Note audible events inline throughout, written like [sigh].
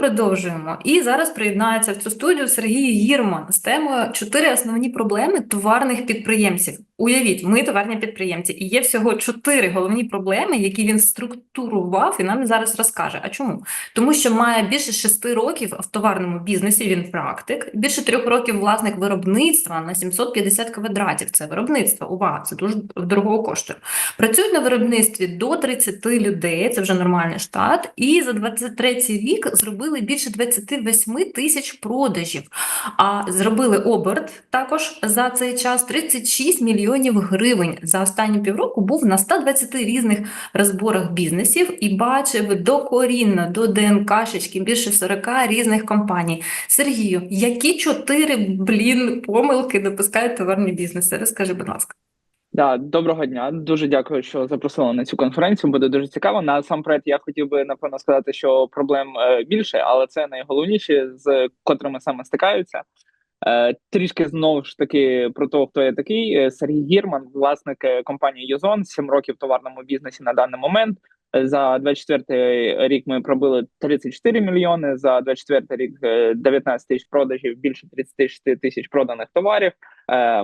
продовжуємо. І зараз приєднається в цю студію Сергій Гірман з темою чотири основні проблеми товарних підприємців. Уявіть, ми товарні підприємці, і є всього чотири головні проблеми, які він структурував і нам зараз розкаже. А чому? Тому що має більше шести років в товарному бізнесі. Він практик, більше трьох років власник виробництва на 750 квадратів. Це виробництво. Увага, це дуже дорого коштує. Працюють на виробництві до 30 людей, це вже нормальний штат, і за 23 рік зробили більше 28 тисяч продажів, а зробили оберт також за цей час 36 мільйонів гривень. За останні півроку був на 120 різних розборах бізнесів і бачив докорінно до ДНК-шечки більше 40 різних компаній. Сергію, які чотири, блін, помилки допускають товарні бізнеси? Розкажи, будь ласка. Да, доброго дня. Дуже дякую, що запросили на цю конференцію. Буде дуже цікаво. Насамперед, я хотів би напевно сказати, що проблем е, більше, але це найголовніші, з котрими саме стикаються. Е, Трішки знову ж таки про те, хто я такий. Е, Сергій Гірман, власник е, компанії Юзон, 7 років в товарному бізнесі на даний момент. За 24 рік ми пробили 34 мільйони. За 24 рік е, 19 тисяч продажів, більше 36 тисяч проданих товарів.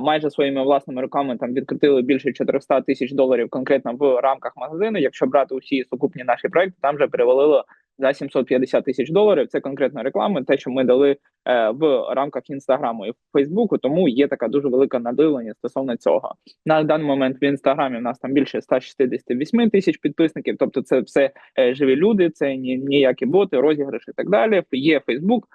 Майже своїми власними руками там відкритили більше 400 тисяч доларів конкретно в рамках магазину. Якщо брати усі сукупні наші проекти, там вже перевалило за 750 тисяч доларів. Це конкретно реклама, те, що ми дали е, в рамках інстаграму і Фейсбуку. Тому є така дуже велика надивлення стосовно цього. На даний момент в інстаграмі в нас там більше 168 тисяч підписників. Тобто, це все е, живі люди, це ні, ніякі боти, розіграші і так далі. Є Фейсбук.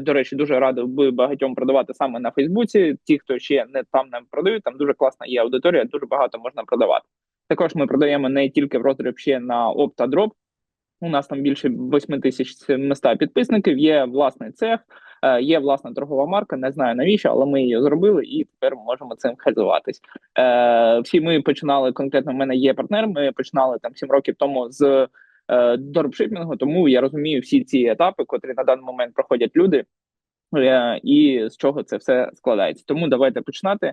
До речі, дуже радив би багатьом продавати саме на Фейсбуці. Ті, хто ще не там не продають, там дуже класна є аудиторія, дуже багато можна продавати. Також ми продаємо не тільки в роздріб ще на опт та дроп. У нас там більше 8700 підписників. Є власний цех, е, є власна торгова марка. Не знаю навіщо, але ми її зробили і тепер можемо цим хазуватись. Е, Всі ми починали конкретно. в мене є партнер. Ми починали там 7 років тому з е, дропшипінгу, тому я розумію всі ці етапи, котрі на даний момент проходять люди, і з чого це все складається. Тому давайте починати.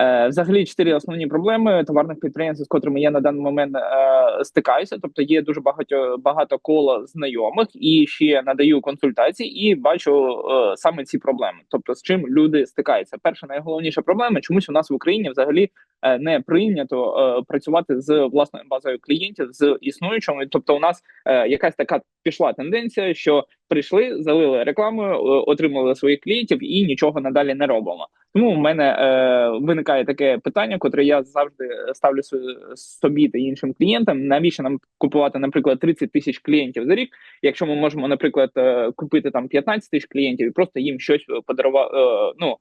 Е, Взагалі, чотири основні проблеми товарних підприємств, з котрими я на даний момент е, стикаюся. Тобто є дуже багато багато коло знайомих і ще надаю консультації, і бачу е, саме ці проблеми. Тобто, з чим люди стикаються. Перша найголовніша проблема, чомусь у нас в Україні взагалі не прийнято е, працювати з власною базою клієнтів з існуючими. Тобто, у нас е, якась така пішла тенденція, що прийшли, залили рекламою, е, отримали своїх клієнтів і нічого надалі не робимо. Тому в мене е, виникає таке питання, котре я завжди ставлю собі та іншим клієнтам. Навіщо нам купувати, наприклад, 30 тисяч клієнтів за рік, якщо ми можемо, наприклад, е, купити там 15 тисяч клієнтів і просто їм щось подарувати, е, ну е,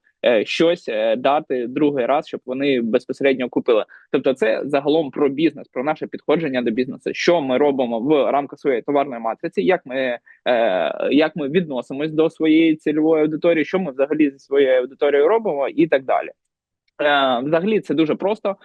щось е, дати другий раз, щоб вони безпосередньо купили. Тобто, це загалом про бізнес, про наше підходження до бізнесу. Що ми робимо в рамках своєї товарної матриці, як ми е, як ми відносимось до своєї цільової аудиторії, що ми взагалі зі своєю аудиторією робимо, і так далі. Е, взагалі, це дуже просто.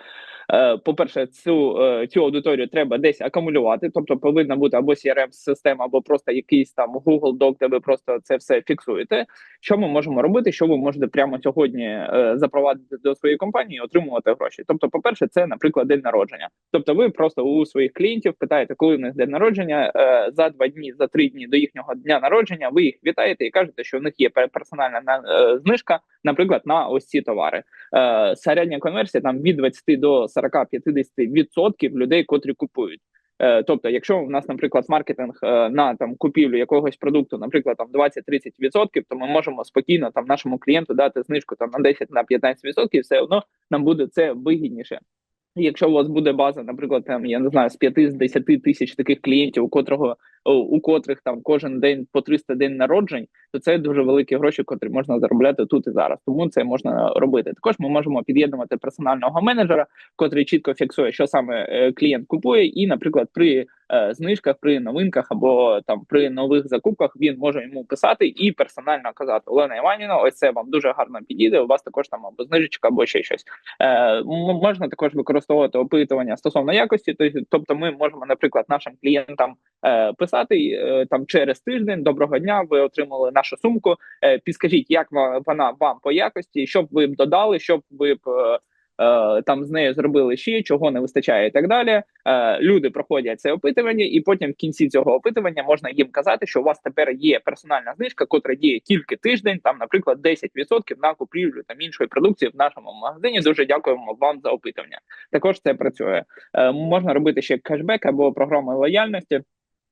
Е, По-перше, цю е, цю аудиторію треба десь акумулювати, тобто повинна бути або crm система або просто якийсь там Google Doc, де ви просто це все фіксуєте. Що ми можемо робити? Що ви можете прямо сьогодні е, запровадити до своєї компанії, і отримувати гроші? Тобто, по-перше, це, наприклад, день народження. Тобто, ви просто у своїх клієнтів питаєте, коли в них день народження за два дні, за три дні до їхнього дня народження. Ви їх вітаєте і кажете, що в них є персональна на- знижка, наприклад, на ось ці товари. Е, середня конверсія там від 20 до 40-50 відсотків людей, котрі купують. Е, Тобто, якщо у нас, наприклад, маркетинг е, на там купівлю якогось продукту, наприклад, там 20-30 відсотків, то ми можемо спокійно там нашому клієнту дати знижку там на 10 на 15 відсотків, все одно нам буде це вигідніше. Якщо у вас буде база, наприклад, там я не знаю, з 5 з 10 тисяч таких клієнтів, у котрого у- котрих там кожен день по 300 день народжень, то це дуже великі гроші, котрі можна заробляти тут і зараз. Тому це можна робити. Також ми можемо під'єднувати персонального менеджера, котрий чітко фіксує, що саме е, клієнт купує, і, наприклад, при е, знижках, при новинках або там при нових закупках він може йому писати і персонально казати Олена Іванівна, ось це вам дуже гарно підійде. У вас також там або знижечка, або ще щось. Е, можна також використовувати опитування стосовно якості. Тобто- ми можемо, наприклад, нашим клієнтам писати е, там через тиждень. Доброго дня, ви отримали нашу сумку. Е, підскажіть, як вона вам по якості, що б ви б додали, що б ви б. е, там з нею зробили ще, чого не вистачає, і так далі. Люди проходять це опитування, і потім в кінці цього опитування можна їм казати, що у вас тепер є персональна знижка, котра діє тільки тиждень, там, наприклад, 10% на купівлю там іншої продукції в нашому магазині. Дуже дякуємо вам за опитування. Також це працює. Можна робити ще кешбек або програми лояльності.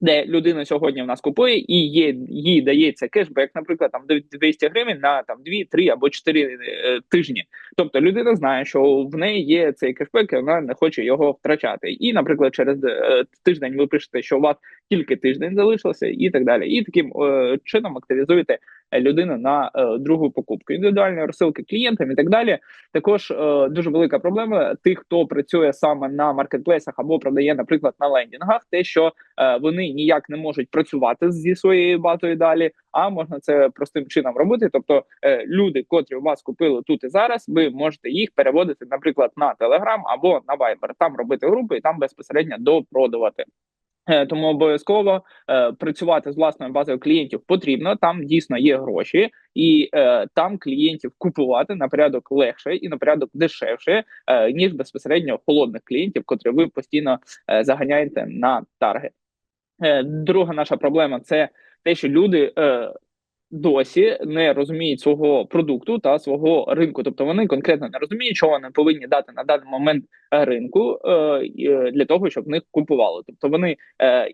Де людина сьогодні в нас купує і є їй дається кешбек, наприклад, там 200 гривень на там 2, 3 або 4 е, тижні. Тобто людина знає, що в неї є цей кешбек, і вона не хоче його втрачати. І, наприклад, через е, тиждень ви пишете, що у вас тільки тиждень залишився, і так далі. І таким е, чином активізуєте людину на е, другу покупку. Індивідуальні розсилки клієнтам і так далі. Також е, дуже велика проблема тих, хто працює саме на маркетплейсах або продає, наприклад, на лендінгах, те, що е, вони ніяк не можуть працювати зі своєю базою далі. А можна це простим чином робити. Тобто, е, люди, котрі у вас купили тут і зараз, ви можете їх переводити, наприклад, на Telegram або на Viber. Там робити групи і там безпосередньо допродавати. Е, Тому обов'язково е, працювати з власною базою клієнтів потрібно. Там дійсно є гроші, і е, там клієнтів купувати на порядок легше і на порядок дешевше, е, ніж безпосередньо холодних клієнтів, котрі ви постійно е, заганяєте на таргет. Е, друга наша проблема це те, що люди е, досі не розуміють свого продукту та свого ринку. Тобто вони конкретно не розуміють, що вони повинні дати на даний момент е, ринку е, е, для того, щоб них купували. Тобто вони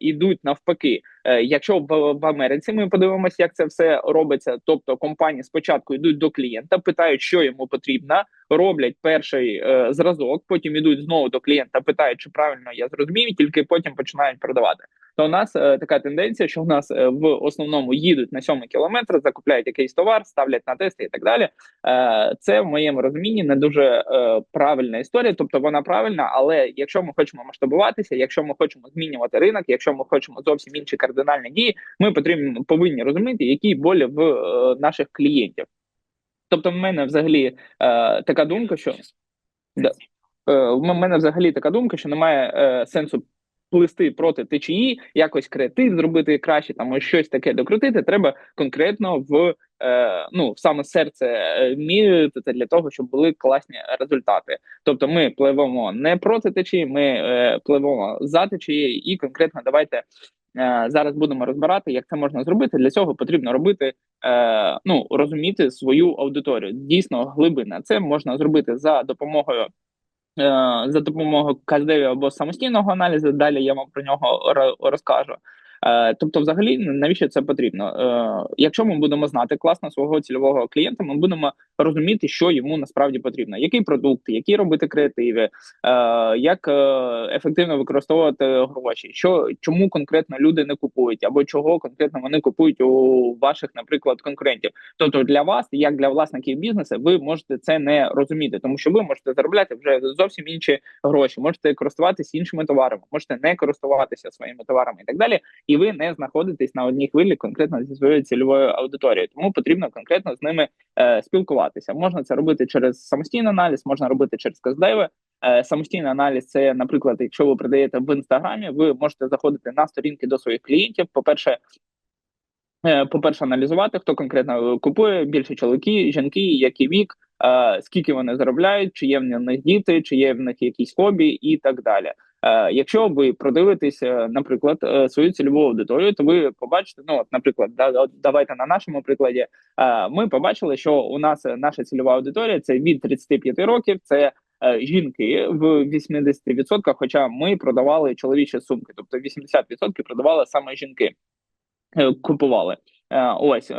йдуть навпаки. Якщо в, Америці ми подивимося, як це все робиться, тобто компанії спочатку йдуть до клієнта, питають, що йому потрібно, роблять перший зразок, потім йдуть знову до клієнта, питають, чи правильно я зрозумів, тільки потім починають продавати. То у нас е, така тенденція, що у нас е, в основному їдуть на сьомий кілометр, закупляють якийсь товар, ставлять на тести і так далі. Е, це в моєму розумінні не дуже е, правильна історія. Тобто вона правильна, але якщо ми хочемо масштабуватися, якщо ми хочемо змінювати ринок, якщо ми хочемо зовсім інші кардинальні дії, ми потрібно повинні розуміти, які болі в е, наших клієнтів. Тобто, в мене взагалі е, така думка, що да, е, в мене взагалі така думка, що немає е, сенсу плисти проти течії, якось креатив зробити краще, там ось щось таке докрутити. Треба конкретно в е, ну в саме серце е, міряти для того, щоб були класні результати. Тобто, ми пливемо не проти течії, ми е, пливемо за течією, і конкретно давайте. е, Зараз будемо розбирати, як це можна зробити. Для цього потрібно робити е, ну розуміти свою аудиторію. Дійсно, глибина це можна зробити за допомогою за допомогою кардиві або самостійного аналізу. Далі я вам про нього ро- розкажу. Е, Тобто, взагалі, навіщо це потрібно? Е, Якщо ми будемо знати класно свого цільового клієнта, ми будемо розуміти, що йому насправді потрібно, який продукт, які робити креативи, е, як ефективно використовувати гроші, що чому конкретно люди не купують, або чого конкретно вони купують у ваших, наприклад, конкурентів. Тобто для вас, як для власників бізнесу, ви можете це не розуміти, тому що ви можете заробляти вже зовсім інші гроші, можете користуватися іншими товарами, можете не користуватися своїми товарами і так далі. І ви не знаходитесь на одній хвилі конкретно зі своєю цільовою аудиторією, тому потрібно конкретно з ними е, спілкуватися. Можна це робити через самостійний аналіз, можна робити через каздеви. Е, самостійний аналіз це, наприклад, якщо ви продаєте в інстаграмі, ви можете заходити на сторінки до своїх клієнтів. По перше, Е, по-перше, аналізувати, хто конкретно купує, більше чоловіки, жінки, який вік, е, скільки вони заробляють, чи є в них діти, чи є в них якісь хобі, і так далі. Е, Якщо ви продивитесь, е, наприклад, е, свою цільову аудиторію, то ви побачите, ну от, наприклад, да, давайте на нашому прикладі. е, Ми побачили, що у нас наша цільова аудиторія це від 35 років. Це жінки в 80%, Хоча ми продавали чоловічі сумки, тобто 80% продавали саме жінки купували. Ось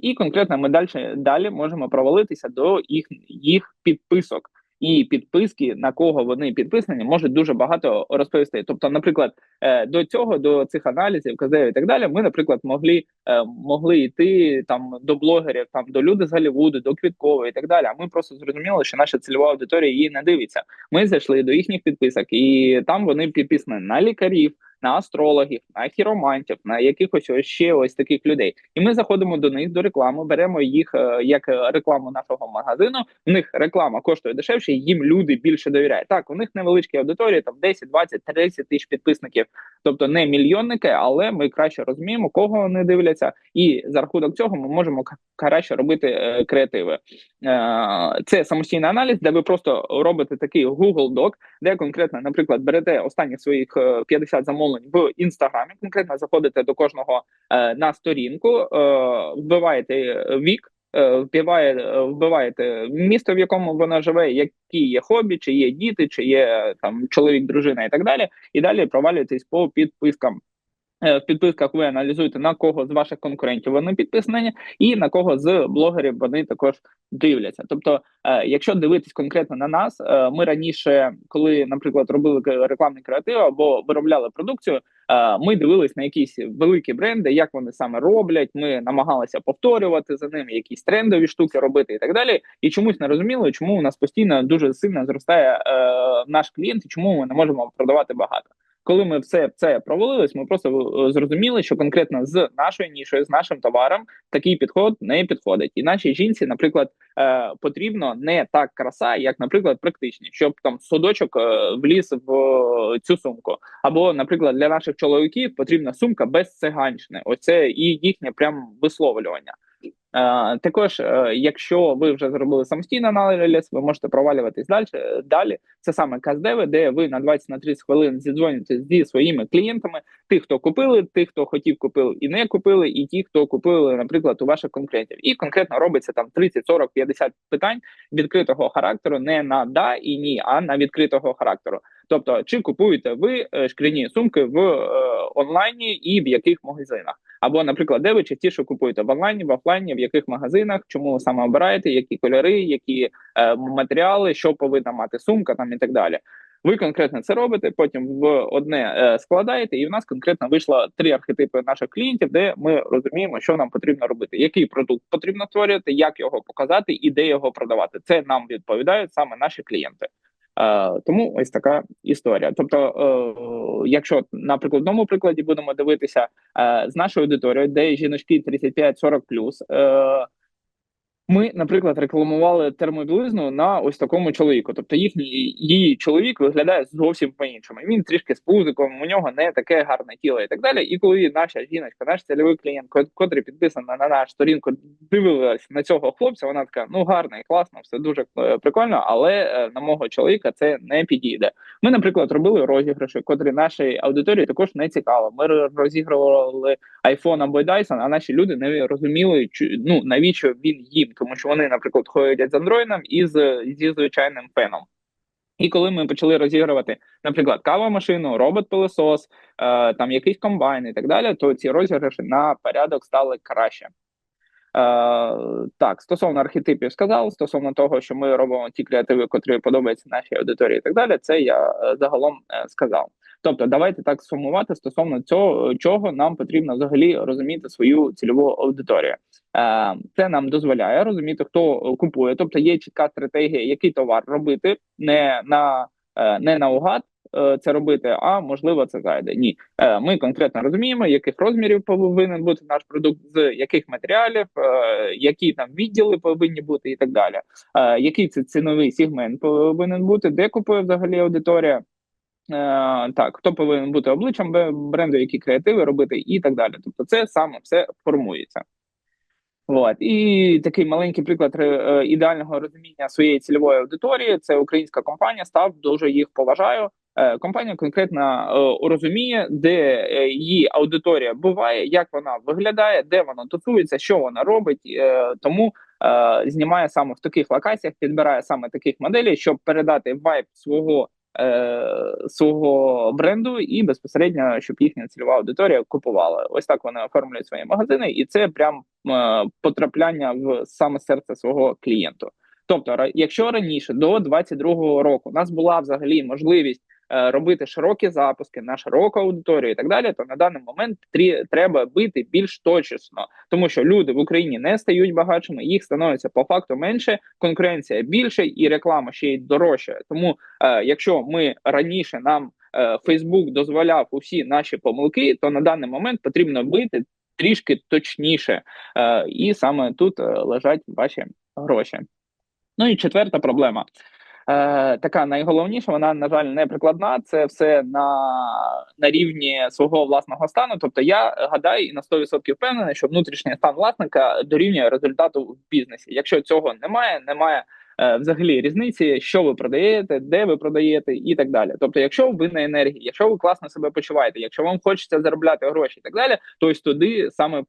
і конкретно ми далі далі можемо провалитися до їх їх підписок. І підписки, на кого вони підписані, можуть дуже багато розповісти. Тобто, наприклад, е, до цього, до цих аналізів, каздевів і так далі, ми, наприклад, могли е, могли йти там до блогерів, там до люди з Голлівуду, до Квіткової і так далі. А ми просто зрозуміли, що наша цільова аудиторія її не дивиться. Ми зайшли до їхніх підписок, і там вони підписані на лікарів, на астрологів, на хіромантів, на якихось ось ще ось таких людей. І ми заходимо до них до реклами, беремо їх е, як е, рекламу нашого магазину. У них реклама коштує дешевше, їм люди більше довіряють. Так, у них невеличкі аудиторії, там 10, 20, 30 тисяч підписників, тобто не мільйонники, але ми краще розуміємо, кого вони дивляться, і за рахунок цього ми можемо краще робити е, креативи. Е, це самостійний аналіз, де ви просто робите такий Google Doc, де конкретно, наприклад, берете останні своїх е, 50 замовлень в інстаграмі, конкретно заходите до кожного е, на сторінку, е, вбиваєте вік. е, Вбиває, е, вбиваєте місто, в якому вона живе, які є хобі, чи є діти, чи є там чоловік, дружина і так далі. І далі провалюєтесь по підпискам. Е, В підписках ви аналізуєте на кого з ваших конкурентів вони підписані, і на кого з блогерів вони також дивляться. Тобто, е, якщо дивитись конкретно на нас, е, ми раніше, коли, наприклад, робили рекламний креатив або виробляли продукцію, е, ми дивились на якісь великі бренди, як вони саме роблять. Ми намагалися повторювати за ними якісь трендові штуки робити і так далі. І чомусь не розуміли, чому у нас постійно дуже сильно зростає е, наш клієнт, і чому ми не можемо продавати багато. Коли ми все це провалились, ми просто е, зрозуміли, що конкретно з нашою нішою, з нашим товаром такий підход не підходить. І нашій жінці, наприклад, е, потрібно не так краса, як, наприклад, практичність, щоб там судочок е, вліз в цю сумку. Або, наприклад, для наших чоловіків потрібна сумка без циганщини. Оце і їхнє прям висловлювання. Е, також, е, якщо ви вже зробили самостійний аналіз, ви можете провалюватись далі. Далі це саме каздеви, де ви на 20 на 30 хвилин зідзвонюєтесь зі своїми клієнтами, тих, хто купили, тих, хто хотів купили і не купили, і ті, хто купили, наприклад, у ваших конкурентів. І конкретно робиться там 30, 40, 50 питань відкритого характеру, не на да і ні, а на відкритого характеру. Тобто, чи купуєте ви е, шкляні сумки в е, онлайні і в яких магазинах? Або, наприклад, де ви частіше купуєте в онлайні, в офлайні, в яких магазинах, чому саме обираєте, які кольори, які е, матеріали, що повинна мати сумка, там і так далі. Ви конкретно це робите, потім в одне е, складаєте, і в нас конкретно вийшло три архетипи наших клієнтів, де ми розуміємо, що нам потрібно робити, який продукт потрібно створювати, як його показати і де його продавати. Це нам відповідають саме наші клієнти. Тому ось така історія. Тобто, е, якщо на прикладному прикладі будемо дивитися е, з нашою аудиторією, де жіночки 35-40+, е, ми, наприклад, рекламували термобілизну на ось такому чоловіку. Тобто, їхній її чоловік виглядає зовсім по-іншому. Він трішки з пузиком, у нього не таке гарне тіло і так далі. І коли наша жіночка, наш цільовий клієнт, котрий підписана на нашу сторінку, дивилась на цього хлопця, вона така: ну гарний, класно, все дуже е, прикольно, але е, на мого чоловіка це не підійде. Ми, наприклад, робили розіграші, котрі нашій аудиторії також не цікаво. Ми розігрували iPhone або Dyson, а наші люди не розуміли, ну навіщо він їм, тому що вони, наприклад, ходять з андроїдом і з зі звичайним феном. І коли ми почали розігрувати, наприклад, кавомашину, робот-пилосос, е, там якийсь комбайн і так далі, то ці розіграші на порядок стали краще. Е, так, стосовно архетипів сказав, стосовно того, що ми робимо ті креативи, котрі подобаються нашій аудиторії, і так далі, це я е, загалом е, сказав. Тобто, давайте так сумувати стосовно цього, чого нам потрібно взагалі розуміти свою цільову аудиторію. Е, Це нам дозволяє розуміти, хто купує. Тобто є чітка стратегія, який товар робити, не на е, не наугад е, це робити, а можливо це зайде. Ні, ми конкретно розуміємо, яких розмірів повинен бути наш продукт, з яких матеріалів, які там відділи повинні бути, і так далі. Який це ціновий сегмент повинен бути, де купує взагалі аудиторія. Е, так, хто повинен бути обличчям бренду, які креативи робити, і так далі. Тобто, це саме все формується. От і такий маленький приклад е, ідеального розуміння своєї цільової аудиторії. Це українська компанія. Став дуже їх поважаю. Е, Компанія конкретно розуміє, де її аудиторія буває, як вона виглядає, де вона тусується, що вона робить. Тому знімає саме в таких локаціях, підбирає саме таких моделей, щоб передати вайб свого свого бренду і безпосередньо, щоб їхня цільова аудиторія купувала. Ось так вони оформлюють свої магазини, і це прям е, потрапляння в саме серце свого клієнту. Тобто, якщо раніше до 22-го року у нас була взагалі можливість е, робити широкі запуски на широку аудиторію і так далі, то на даний момент трі- треба бити більш точечно, тому що люди в Україні не стають багатшими, їх становиться по факту менше, конкуренція більше і реклама ще й дорожча. Тому, е, якщо ми раніше нам е, Фейсбук дозволяв усі наші помилки, то на даний момент потрібно бити трішки точніше, е, і саме тут е, лежать ваші гроші. Ну і четверта проблема. Е, така найголовніша, вона, на жаль, не прикладна. Це все на, на рівні свого власного стану. Тобто, я гадаю і на 100% впевнений, що внутрішній стан власника дорівнює результату в бізнесі. Якщо цього немає, немає взагалі різниці, що ви продаєте, де ви продаєте, і так далі. Тобто, якщо ви на енергії, якщо ви класно себе почуваєте, якщо вам хочеться заробляти гроші і так далі, то ось туди саме е,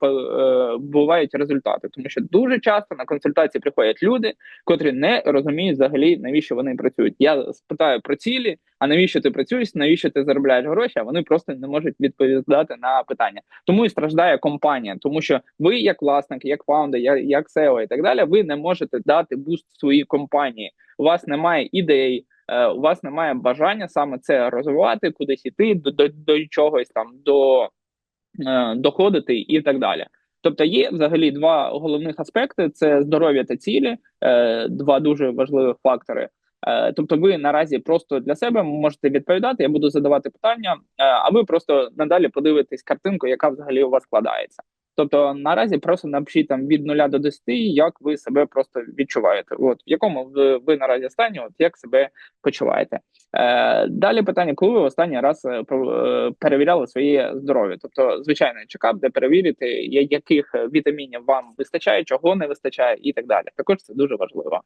бувають результати, тому що дуже часто на консультації приходять люди, котрі не розуміють взагалі навіщо вони працюють. Я спитаю про цілі. А навіщо ти працюєш? Навіщо ти заробляєш гроші? А вони просто не можуть відповідати на питання. Тому і страждає компанія, тому що ви, як власник, як фаундер, як, як SEO і так далі, ви не можете дати буст своїй компанії. У вас немає ідей, е, у вас немає бажання саме це розвивати, кудись іти, до, до, до чогось там до е, доходити і так далі. Тобто є взагалі два головних аспекти: це здоров'я та цілі, е, два дуже важливих фактори. Е, Тобто, ви наразі просто для себе можете відповідати. Я буду задавати питання, е, а ви просто надалі подивитесь картинку, яка взагалі у вас складається. Тобто наразі просто напишіть там від 0 до 10, як ви себе просто відчуваєте. От в якому ви, ви наразі стані, от як себе почуваєте. Е, Далі питання, коли ви останній раз е, перевіряли своє здоров'я? Тобто, звичайний чекап, де перевірити, яких вітамінів вам вистачає, чого не вистачає, і так далі. Також це дуже важливо.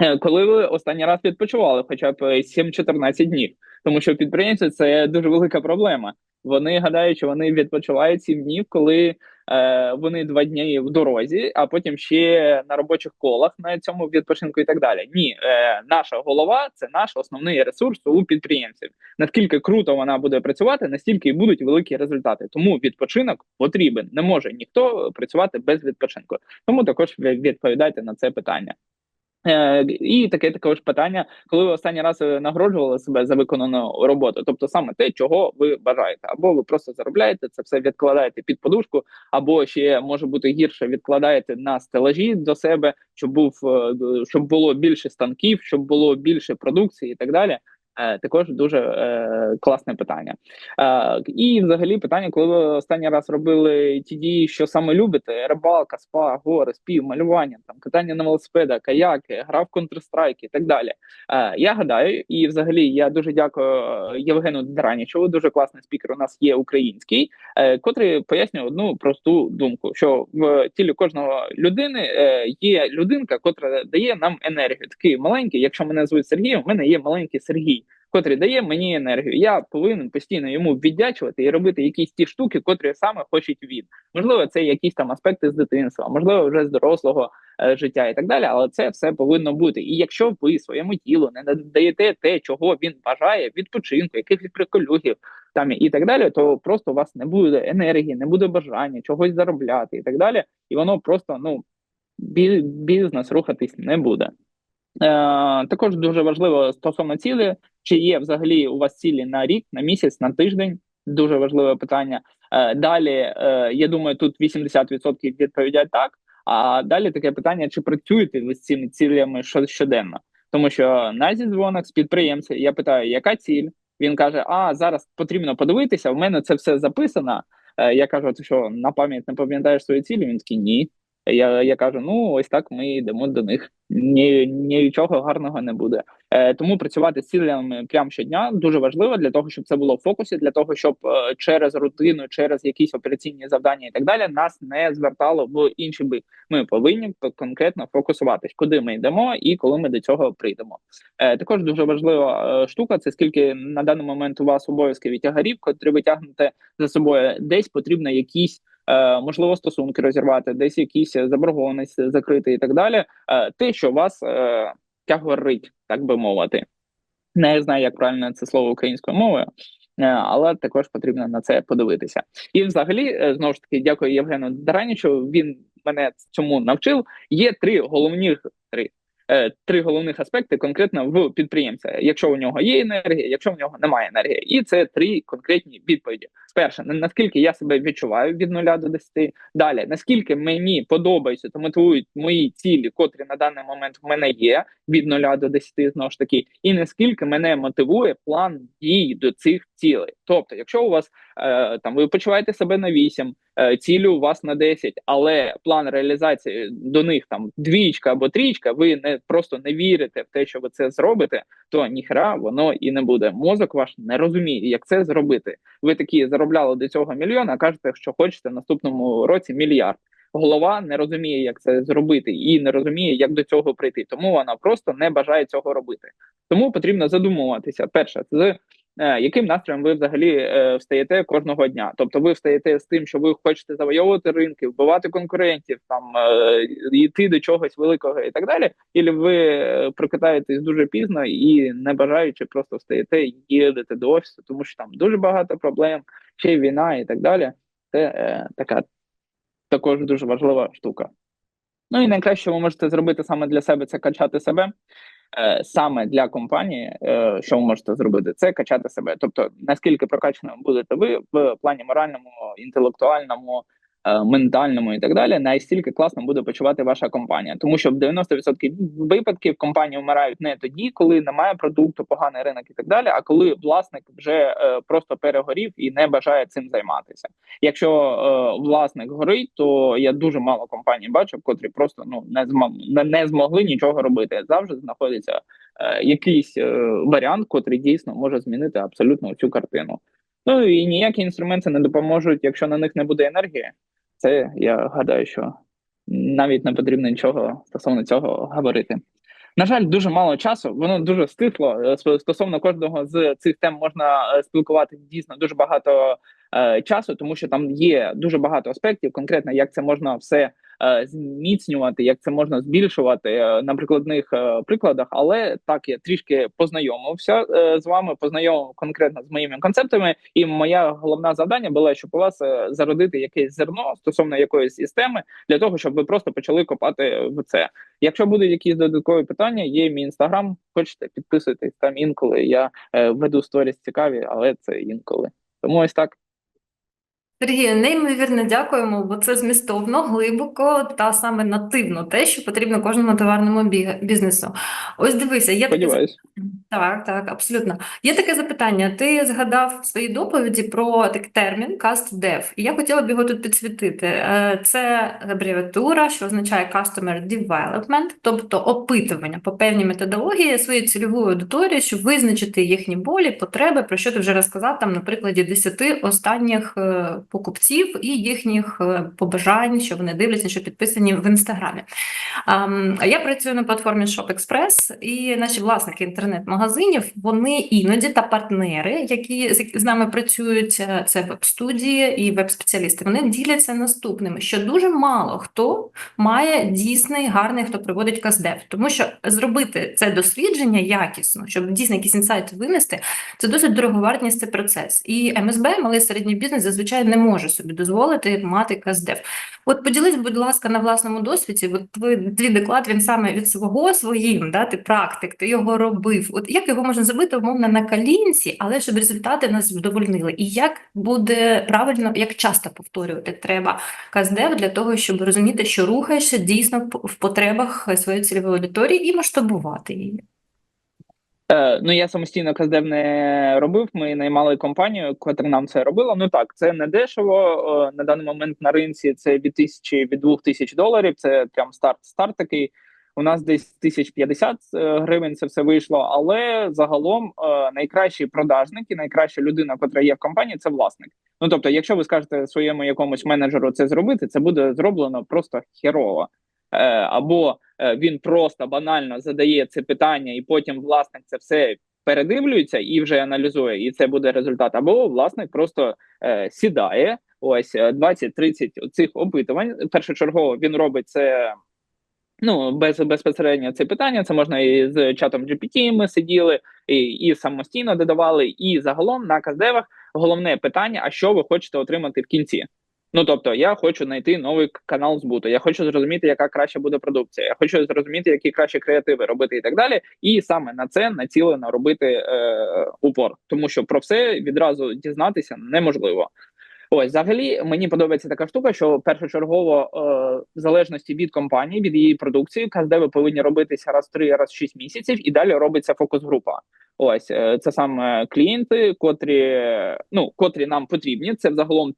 Е, Коли ви останній раз відпочивали, хоча б 7-14 днів, тому що підприємці це дуже велика проблема. Вони гадають, що вони відпочивають 7 днів, коли е, вони два дні в дорозі, а потім ще на робочих колах на цьому відпочинку і так далі. Ні, е, наша голова це наш основний ресурс у підприємців. Наскільки круто вона буде працювати, настільки і будуть великі результати. Тому відпочинок потрібен. Не може ніхто працювати без відпочинку. Тому також відповідайте на це питання. Е, і таке також питання, коли ви останній раз е, нагороджували себе за виконану роботу, тобто саме те, чого ви бажаєте, або ви просто заробляєте це все відкладаєте під подушку, або ще може бути гірше, відкладаєте на стелажі до себе, щоб був е, щоб було більше станків, щоб було більше продукції і так далі. Е, Також дуже е, класне питання. Е, і взагалі питання, коли ви останній раз робили ті дії, що саме любите: рибалка, спа, гори, спів, малювання, там катання на велосипедах, каяки, гра в Counter-Strike і так далі. Я гадаю, і взагалі я дуже дякую Євгену Дранічеву, дуже класний спікер. У нас є український, котрий пояснює одну просту думку: що в тілі кожного людини є людинка, котра дає нам енергію. Такий маленький. Якщо мене звуть Сергієм, в мене є маленький Сергій котрий дає мені енергію. Я повинен постійно йому віддячувати і робити якісь ті штуки, котрі саме хоче він. Можливо, це якісь там аспекти з дитинства, можливо, вже з дорослого е, життя і так далі. Але це все повинно бути. І якщо ви своєму тілу не надаєте те, чого він бажає, відпочинку, якихось приколюхів там і так далі, то просто у вас не буде енергії, не буде бажання чогось заробляти і так далі. І воно просто ну бі- бізнес рухатись не буде. Е, також дуже важливо стосовно цілі, чи є взагалі у вас цілі на рік, на місяць, на тиждень. Дуже важливе питання. Е, далі, е, я думаю, тут 80% відповідять так. А далі таке питання: чи працюєте ви з цими цілями що- щоденно? Тому що на зідзвонах з підприємця я питаю, яка ціль? Він каже: А зараз потрібно подивитися. В мене це все записано. Я кажу, ти що на пам'ять не пам'ятаєш свої цілі? Він такий ні. Я, я кажу: ну ось так ми йдемо до них. Ні, нічого гарного не буде. Е, тому працювати з цілями прямо щодня дуже важливо для того, щоб це було в фокусі, для того, щоб е, через рутину, через якісь операційні завдання і так далі нас не звертало в інший бік. Ми повинні конкретно фокусуватись, куди ми йдемо і коли ми до цього прийдемо. Е, також дуже важлива е, штука це скільки на даний момент у вас обов'язків і тягарів, котрі ви тягнете за собою, десь потрібно якісь. Е, Можливо, стосунки розірвати, десь якісь заборгованість закрити і так далі. Е, Те, що вас е, тягорить, так би мовити. Не знаю, як правильно це слово українською мовою, але також потрібно на це подивитися. І, взагалі, знову ж таки, дякую Євгену Даранічу. Він мене цьому навчив. Є три головні три е, три головних аспекти конкретно в підприємця. Якщо у нього є енергія, якщо в нього немає енергії, і це три конкретні відповіді. Перше, на- наскільки я себе відчуваю від 0 до 10, Далі, наскільки мені подобаються та мотивують мої цілі, котрі на даний момент в мене є від 0 до 10, знову ж таки, і наскільки мене мотивує план дій до цих цілей. Тобто, якщо у вас е, там ви почуваєте себе на 8, е, цілі у вас на 10, але план реалізації до них там двічка або трічка, ви не просто не вірите в те, що ви це зробите, то ніхера воно і не буде. Мозок ваш не розуміє, як це зробити. Ви такі заробляли до цього мільйон, а кажете, що хочете в наступному році мільярд. Голова не розуміє, як це зробити, і не розуміє, як до цього прийти. Тому вона просто не бажає цього робити. Тому потрібно задумуватися. Перше, з яким настроєм ви взагалі е, встаєте кожного дня? Тобто, ви встаєте з тим, що ви хочете завойовувати ринки, вбивати конкурентів, там е, йти до чогось великого і так далі. Ілі ви е, прокидаєтесь дуже пізно і не бажаючи, просто встаєте і їдете до офісу, тому що там дуже багато проблем, ще й війна і так далі. Це е, така також дуже важлива штука. Ну і найкраще, ви можете зробити саме для себе, це качати себе. Е, саме для компанії, е, що ви можете зробити, це качати себе. Тобто, наскільки прокачаним будете ви в плані моральному, інтелектуальному, ментальному і так далі, настільки класно буде почувати ваша компанія. Тому що в 90% випадків компанії вмирають не тоді, коли немає продукту, поганий ринок і так далі, а коли власник вже е, просто перегорів і не бажає цим займатися. Якщо е, власник горить, то я дуже мало компаній бачив, котрі просто ну не змог не, змогли нічого робити. Завжди знаходиться е, якийсь е, варіант, котрий дійсно може змінити абсолютно цю картину. Ну і ніякі інструменти не допоможуть, якщо на них не буде енергії. Це я гадаю, що навіть не потрібно нічого стосовно цього говорити. На жаль, дуже мало часу. Воно дуже стисло. Е, Стосовно кожного з цих тем можна е, спілкувати дійсно дуже багато е, часу, тому що там є дуже багато аспектів, конкретно як це можна все зміцнювати, як це можна збільшувати е, на прикладних е, прикладах. Але так я трішки познайомився е, з вами, познайомив конкретно з моїми концептами. І моя головна завдання було, щоб у вас е, зародити якесь зерно стосовно якоїсь системи, для того, щоб ви просто почали копати в це. Якщо будуть якісь додаткові питання, є мій інстаграм. Хочете підписуйтесь там інколи. Я е, веду сторіс цікаві, але це інколи. Тому ось так. Сергію, неймовірно дякуємо, бо це змістовно, глибоко та саме нативно те, що потрібно кожному товарному бі- бізнесу. Ось дивися, є таке Так, так, абсолютно. Є таке запитання. Ти згадав в своїй доповіді про такий термін Cust Dev, і я хотіла б його тут підсвітити. Е, Це абревіатура, що означає Customer Development, тобто опитування по певній методології своєї цільової аудиторії, щоб визначити їхні болі, потреби, про що ти вже розказав там на прикладі 10 останніх е, покупців і їхніх е, побажань, що вони дивляться, що підписані в інстаграмі. Я працюю на платформі ShopExpress, і наші власники інтернет-магазинів, вони іноді та партнери, які з нами працюють, е, це веб-студії і веб-спеціалісти, вони діляться наступними, що дуже мало хто має дійсний, гарний, хто проводить каздев. Тому що зробити це дослідження якісно, щоб дійсно якісь інсайти винести, це досить дороговартісний процес. І МСБ, малий середній бізнес, зазвичай не може собі дозволити мати каздев. От поділись, будь ласка, на власному досвіді. От твій, твій доклад він саме від свого своїм, да, ти практик, ти його робив. От як його можна зробити умовно на калінці, але щоб результати нас задовольнили? І як буде правильно, як часто повторювати треба каздев для того, щоб розуміти, що рухаєшся дійсно в потребах своєї цільової аудиторії і масштабувати її? Е, ну я самостійно каздев не робив. Ми наймали компанію, котра нам це робила. Ну так, це не дешево. Е, на даний момент на ринці це від тисячі від двох тисяч доларів. Це прям старт, старт такий. У нас десь тисяч п'ятдесят е, гривень це все вийшло. Але загалом е, найкращі продажники, найкраща людина, котра є в компанії, це власник. Ну тобто, якщо ви скажете своєму якомусь менеджеру це зробити, це буде зроблено просто херово. Е, або е, він просто банально задає це питання, і потім власник це все передивлюється і вже аналізує, і це буде результат. Або власник просто е, сідає. Ось е, 20-30 цих опитувань. Першочергово він робить це. Ну, без безпосередньо це питання. Це можна і з чатом GPT ми сиділи, і, і самостійно додавали. І загалом на каздевах головне питання: а що ви хочете отримати в кінці? Ну тобто, я хочу знайти новий канал збуту, я хочу зрозуміти, яка краща буде продукція, я хочу зрозуміти, які кращі креативи робити і так далі. І саме на це націлено робити е, упор, тому що про все відразу дізнатися неможливо. Ось, взагалі, мені подобається така штука, що першочергово, е, в залежності від компанії, від її продукції, каздеви повинні робитися раз в три, раз в шість місяців, і далі робиться фокус-група. Ось е, це саме клієнти, котрі ну котрі нам потрібні. Це взагалом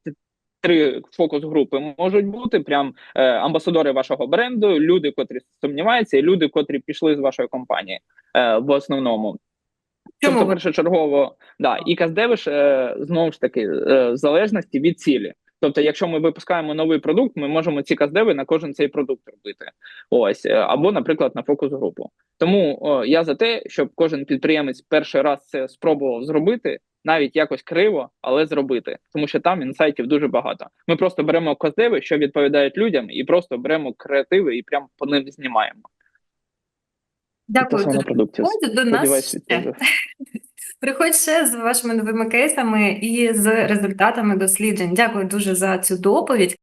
три фокус-групи можуть бути. Прям е, амбасадори вашого бренду, люди, котрі сумніваються, і люди, котрі пішли з вашої компанії е, в основному. Чому Тобто, першочергово, да, і каздеви ж е, знову ж таки е, в залежності від цілі. Тобто, якщо ми випускаємо новий продукт, ми можемо ці каздеви на кожен цей продукт робити. Ось е, або, наприклад, на фокус групу. Тому о, я за те, щоб кожен підприємець перший раз це спробував зробити, навіть якось криво, але зробити, тому що там інсайтів дуже багато. Ми просто беремо козиви, що відповідають людям, і просто беремо креативи і прямо по ним знімаємо. Дякую Це саме дуже. продуктів. Приходь до нас [laughs] Приходь ще з вашими новими кейсами і з результатами досліджень. Дякую дуже за цю доповідь.